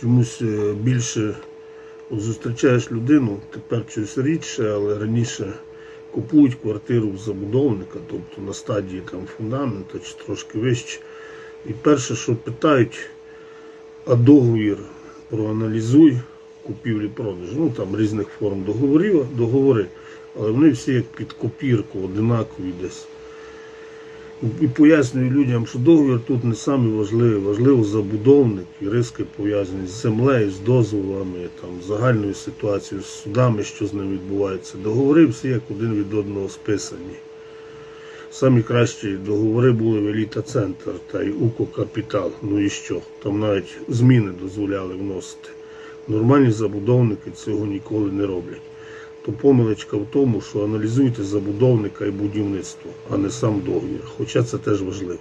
чомусь е, більше зустрічаєш людину, тепер щось рідше, але раніше купують квартиру в забудовника, тобто на стадії там фундаменту чи трошки вище. І перше, що питають, а договір проаналізуй купівлі-продажу. Ну там різних форм договорів, договори, але вони всі як під копірку, одинакові десь. І пояснюю людям, що договір тут не самий важливий, важливо забудовник і риски пов'язані з землею, з дозволами, там, загальною ситуацією, з судами, що з ним відбувається. Договори всі як один від одного списані. Самі кращі договори були в Еліта Центр та й УКО Капітал. Ну і що? Там навіть зміни дозволяли вносити. Нормальні забудовники цього ніколи не роблять. То помилочка в тому, що аналізуйте забудовника і будівництво, а не сам договір. Хоча це теж важливо.